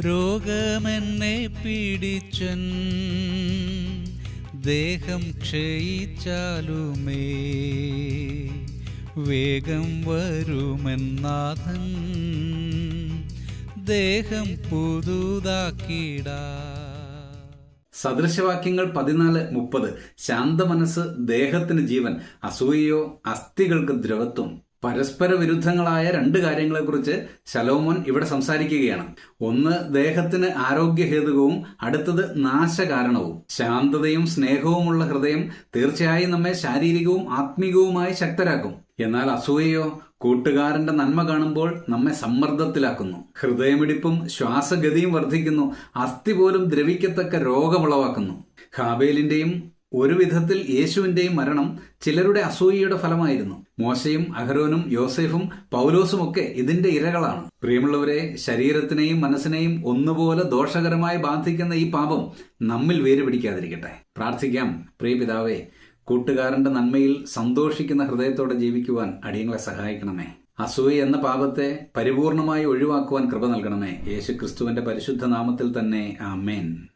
രോഗമെന്നെ പീഡിച്ചൻ ദേഹം ക്ഷയിച്ചാലുമേ. വേഗം വരുമെന്നാഥൻ ദേഹം പുതുതാക്കിടാ. സദൃശവാക്യങ്ങൾ പതിനാല് മുപ്പത്. ശാന്തമനസ്സ് ദേഹത്തിന് ജീവൻ അസൂയയോ അസ്ഥികൾക്ക് ദ്രവത്വം. പരസ്പര വിരുദ്ധങ്ങളായ രണ്ട് കാര്യങ്ങളെക്കുറിച്ച് ശലോമോൻ ഇവിടെ സംസാരിക്കുകയാണ്. ഒന്ന് ദേഹത്തിന് ആരോഗ്യഹേതുകവും അടുത്തത് നാശകാരണവും. ശാന്തതയും സ്നേഹവുമുള്ള ഹൃദയം തീർച്ചയായും നമ്മെ ശാരീരികവും ആത്മീകവുമായി ശക്തരാക്കും. എന്നാൽ അസൂയയോ കൂട്ടുകാരന്റെ നന്മ കാണുമ്പോൾ നമ്മെ സമ്മർദ്ദത്തിലാക്കുന്നു. ഹൃദയമിടിപ്പും ശ്വാസഗതിയും വർദ്ധിക്കുന്നു. അസ്ഥി പോലും ദ്രവിക്കത്തക്ക രോഗമുളവാക്കുന്നു ഹാബേലിന്റെയും ഒരു വിധത്തിൽ യേശുവിന്റെയും മരണം ചിലരുടെ അസൂയയുടെ ഫലമായിരുന്നു. മോശയും അഹരോനും യോസേഫും പൗലോസും ഒക്കെ ഇതിന്റെ ഇരകളാണ്. പ്രിയമുള്ളവരെ ശരീരത്തിനെയും മനസ്സിനെയും ഒന്നുപോലെ ദോഷകരമായി ബാധിക്കുന്ന ഈ പാപം നമ്മിൽ വേര് പിടിക്കാതിരിക്കട്ടെ പ്രാർത്ഥിക്കാം പ്രിയപിതാവേ കൂട്ടുകാരന്റെ നന്മയിൽ സന്തോഷിക്കുന്ന ഹൃദയത്തോടെ ജീവിക്കുവാൻ അടിയങ്ങളെ സഹായിക്കണമേ. അസൂയ എന്ന പാപത്തെ പരിപൂർണമായി ഒഴിവാക്കുവാൻ കൃപ നൽകണമേ. യേശു ക്രിസ്തുവിന്റെ പരിശുദ്ധ നാമത്തിൽ തന്നെ ആമേൻ.